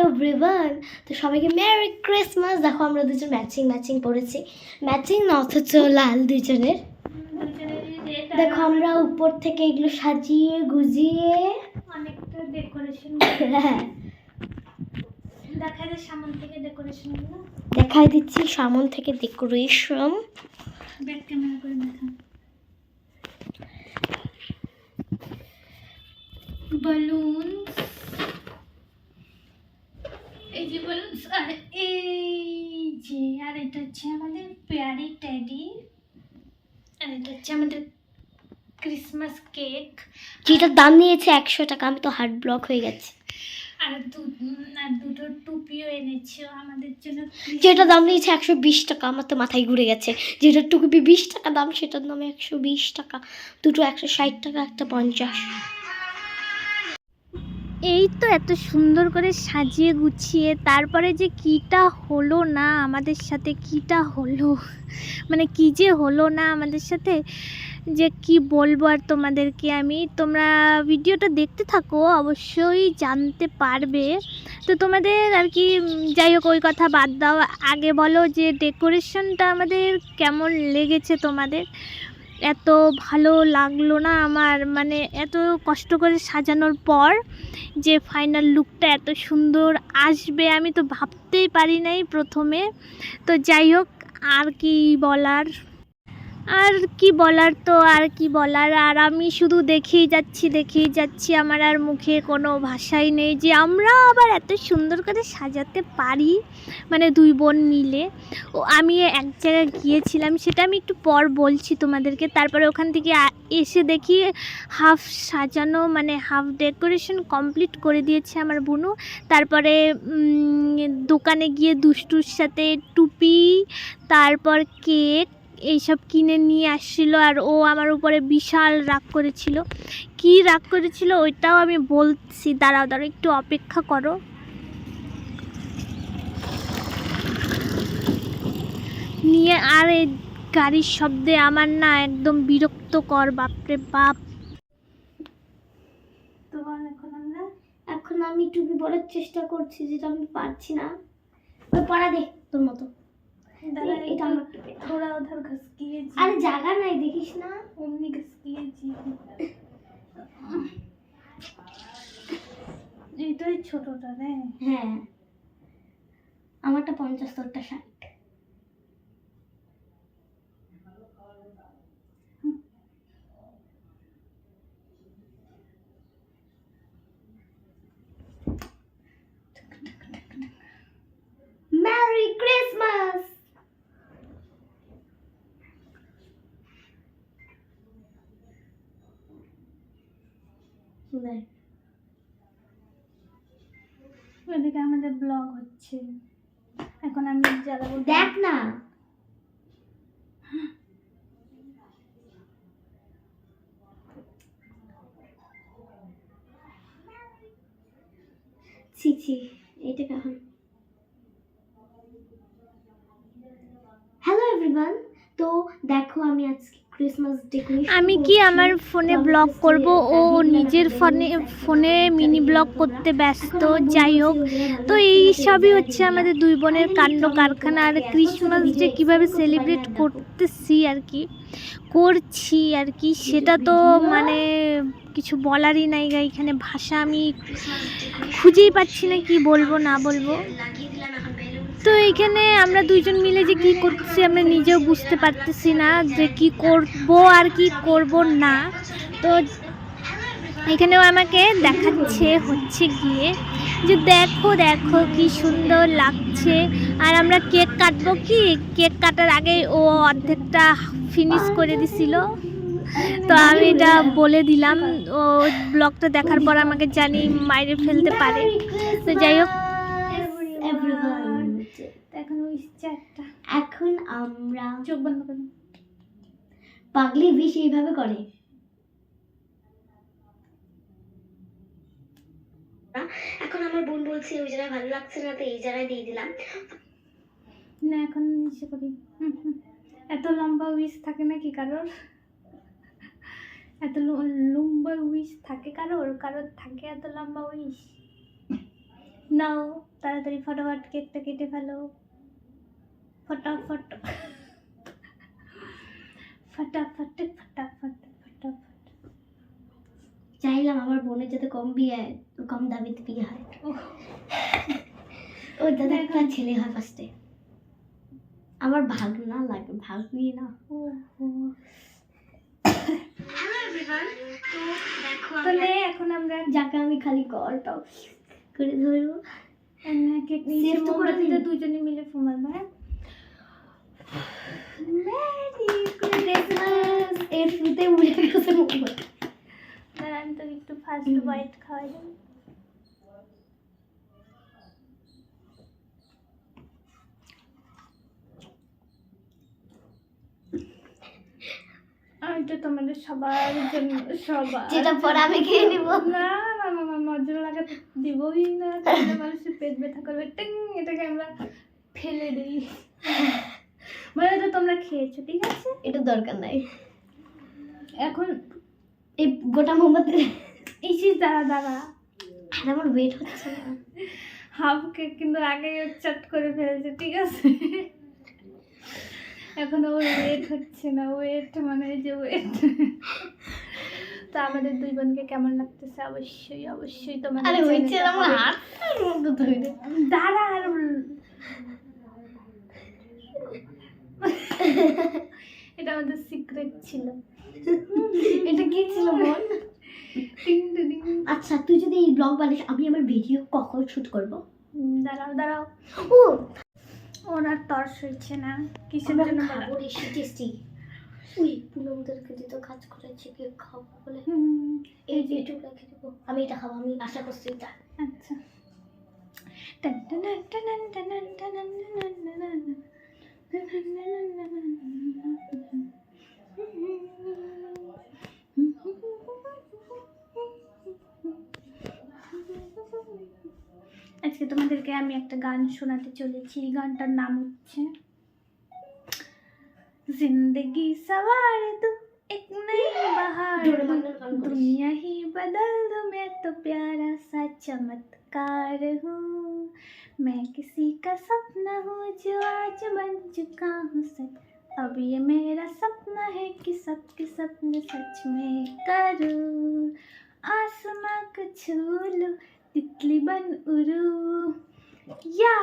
Everyone তো সবাইকে merry Christmas দেখো আমরা দুজন ম্যাচিং ম্যাচিং পড়েছি। ম্যাচিং না অথচ লাল দুজনের। দেখো আমরা উপর থেকে এগুলো সাজিয়ে গুজিয়ে। অনেকটা ডেকোরেশন হ্যাঁ। দেখা সামন থেকে ডেকোরেশন দেখাই দিচ্ছি সামন থেকে ডেকোরেশন ব্যাক ক্যামেরা করে দেখা। যে বালুন আর এই যে আর এটা হচ্ছে আমাদের পেয়ারি টেডি আর এটা হচ্ছে আমাদের ক্রিসমাস কেক যেটার দাম নিয়েছে একশো টাকা আমি তো হার্ট ব্লক হয়ে গেছে। আর দু আর দুটো টুপিও এনেছে আমাদের জন্য। যেটা দাম নিয়েছে একশো বিশ টাকা আমার তো মাথায় ঘুরে গেছে। যেটা টুপি বিশ টাকা দাম সেটার দামে একশো বিশ টাকা দুটো একশো ষাট টাকা একটা পঞ্চাশ। এই তো এত সুন্দর করে সাজিয়ে গুছিয়ে, তারপরে যে কিটা হলো না আমাদের সাথে, কিটা হলো? মানে কি যে হলো না আমাদের সাথে? যে কি বলব আর তোমাদেরকে আমি? তোমরা ভিডিওটা দেখতে থাকো, অবশ্যই জানতে পারবে। তো তোমাদের আর কি যাই হোক, ওই কথা বাদ দাও। আগে বলো যে ডেকোরেশনটা আমাদের কেমন লেগেছে তোমাদের? এত ভালো লাগল না আমার মানে এত কষ্ট করে সাজানোর পর যে ফাইনাল লুকটা এত সুন্দর আসবে আমি তো ভাবতেই পারি নাই প্রথমে। তো যাই হোক, আর কি বলার? আর কি বলার তো, আর কি বলার? আর আমি শুধু দেখেই যাচ্ছি দেখেই যাচ্ছি। আমার আর মুখে কোনো ভাষাই নেই যে আমরা আবার এত সুন্দর করে সাজাতে পারি মানে দুই বোন মিলে। ও, আমি এক জায়গায় গিয়েছিলাম, সেটা আমি একটু পর বলছি তোমাদেরকে। তারপরে ওখান থেকে এসে দেখি হাফ সাজানো মানে হাফ ডেকোরেশন কমপ্লিট করে দিয়েছে আমার বোনু। তারপরে দোকানে গিয়ে দুষ্টুর সাথে টুপি, তারপর কেক এইসব কিনে নিয়ে আসছিল আর ও আমার উপরে বিশাল রাগ করেছিল। কি রাগ করেছিল ওইটাও আমি বলছি, দাঁড়াও দাঁড়াও, একটু অপেক্ষা করো। নিয়ে আর এই গাড়ির শব্দে আমার না একদম বিরক্তকর, বাপরে বাপ। এখন এখন আমি টুপি পরার চেষ্টা করছি, যেটা আমি পারছি না। পরা দে তোর মতো দাদা এ- এটা আমার টুপি না। थोड़ा उधर घसकिए जी আরে জায়গা নাই দেখিস না ओमनी घसकिए जी এটাই ছোটটা রে হ্যাঁ আমারটা পঞ্চাশ তোরটা ষাট এদিকে আমাদের ব্লগ হচ্ছে। এখন আমি জ্বালাবো দেখ না। ছি ছি এটা হ্যালো এভরিওয়ান তো দেখো আমি আজকে আমি কি আমার ফোনে ব্লগ করব? ও নিজের ফোনে ফোনে মিনি ব্লগ করতে ব্যস্ত যাই হোক। তো এই সবই হচ্ছে আমাদের দুই বোনের কাণ্ড কারখানা। আর ক্রিসমাস ডে কীভাবে সেলিব্রেট করতেছি আর কি করছি আর কি সেটা তো মানে কিছু বলারই নাই এখানে ভাষা আমি খুঁজেই পাচ্ছি না কি বলব না বলব। তো এখানে আমরা দুইজন মিলে যে কি করতেছি আমরা নিজেও বুঝতে পারতেছি না যে কি করব আর কি করব না। তো এখানেও আমাকে দেখাচ্ছে, হচ্ছে গিয়ে যে দেখো দেখো কি সুন্দর লাগছে। আর আমরা কেক কাটবো কি? কেক কাটার আগে ও অর্ধেকটা ফিনিশ করে দিছিল। তো আমি এটা বলে দিলাম। ও ব্লগটা দেখার পর আমাকে জানি মাইরে ফেলতে পারে। তো যাই হোক এখন ওই একটা। এখন আমরা চোখ বন্ধ করুন পাগলি বিষ এইভাবে করে। এখন আমার বোন বলছে ওই জায়গায় ভালো লাগছে না তো এই জায়গায় দিয়ে দিলাম। না এখন নিচে করি। হুম, হুম। এত লম্বা উইস থাকে না কি কারোর? এত লম্বা উইস থাকে কারোর? কারোর থাকে এত লম্বা উইস নাও তাড়াতাড়ি ফটাফট কেকটা কেটে ফেলো। ফটাফট ফটাফট ফটাফট ফটাফট চাইলাম আমার বোনের যাতে কম বিয়ে কম দাবিতে বিয়ে হয়। ও দাদা একটা ছেলে হয় ফার্স্টে আমার ভাগ না। লাগে ভাগ নিয়ে না ওহো তাহলে এখন আমরা যাকে আমি খালি কলটা করে ধরবো। দুজনে মিলে ফুমাবো হ্যাঁ? এর ফ্রিতে উড়ে গেছে মোবাইল দাঁড়ান তো একটু ফার্স্ট। হোয়াইট খাওয়া যাবে আমি তো তোমাদের সবার জন্য সবার যেটা পরে আমি খেয়ে নিব। না না না না লাগাতে দিবই না। তাহলে মানুষের পেট ব্যথা করবে টিং এটাকে আমরা ফেলে দিই। মানে তো তোমরা খেয়েছো ঠিক আছে? এটা দরকার নাই। এখন এই গোটা মোমবাতি এই যে দাঁড়া দাঁড়া। আর আমার ওয়েট হচ্ছে না। হাফ কেক কিন্তু আগে চট করে ফেলেছে ঠিক আছে? এখন ওর ওয়েট হচ্ছে না ওয়েট মানে যে ওয়েট তো আমাদের দুই বোনকে কেমন লাগতেছে? অবশ্যই অবশ্যই তোমার আরে হচ্ছে আমার ধরে দাঁড়া আর এটা আমাদের সিক্রেট ছিল এটা কি ছিল বল টিং টিং আচ্ছা তুই যদি এই ব্লগ বানিস আমি আমার ভিডিও কখন শুট করব দাঁড়াও দাঁড়াও ও ওর আর তর্স হচ্ছে না কিসের জন্য খাব রেসি টেস্টি উই পুনমদেরকে দিতে কাজ করেছে কি খাব বলে হুম, এই যে একটু রেখে দেবো আমি এটা খাব আমি আশা করছি এটা আচ্ছা টান টান টান টান টান টান টান টান আজকে তোমাদেরকে আমি একটা গান শোনাতে চলেছি এই গানটার নাম হচ্ছে जिंदगी सवार दो एक नई बहार दो डोरेमोन का गान बोलिस। दुनिया ही बदल दो मैं तो प्यारा सा चमत्कार हूँ मैं किसी का सपना हूँ जो आज बन चुका हूँ सच। अब ये मेरा सपना है कि सबके सपने सच में करूँ। आसमां को छू तितली बन उरू या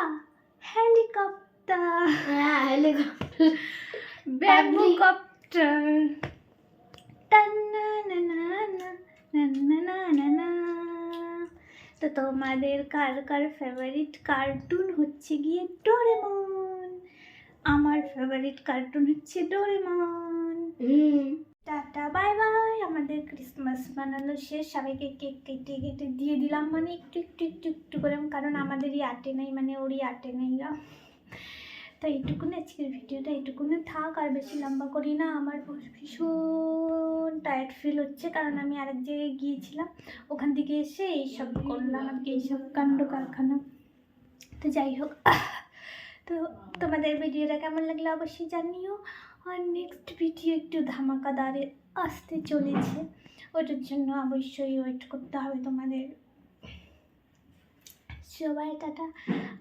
हेलीकॉप्टर। हेलीकॉप्टर। बेबूकॉप्टर तन्ना टन ना ना ना ना ना ना ना। তো তোমাদের কার কার ফেভারিট কার্টুন হচ্ছে গিয়ে ডোরেমন আমার ফেভারিট কার্টুন হচ্ছে ডোরেমন টাটা বাই বাই আমাদের ক্রিসমাস বানানো শেষ। সবাইকে কেক কেটে কেটে দিয়ে দিলাম। মানে একটু একটু একটু একটু করে। কারণ আমাদেরই আটে নাই মানে ওরই আটে নাই। তো এইটুকুনি আজকের ভিডিওটা, এইটুকুনি থাক, আর বেশি লম্বা করি না। আমার ভীষণ টায়ার্ড ফিল হচ্ছে, কারণ আমি আরেক জায়গায় গিয়েছিলাম। ওখান থেকে এসে এইসব করলাম আর কি, এইসব কাণ্ড কারখানা। তো যাই হোক, তো তোমাদের ভিডিওটা কেমন লাগল অবশ্যই জানিও। আর নেক্সট ভিডিও একটু ধামাকাদারে আসতে চলেছে। ওটার জন্য অবশ্যই ওয়েট করতে হবে তোমাদের। সবাই টাটা।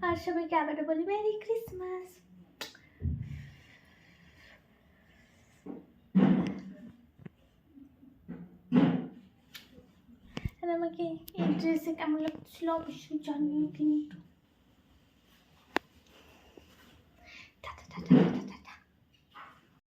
আর সবাইকে আবারও বলি মেরি ক্রিসমাস আর আমাকে এই ড্রেসে কেমন লাগছিল অবশ্যই জানিও কিন্তু।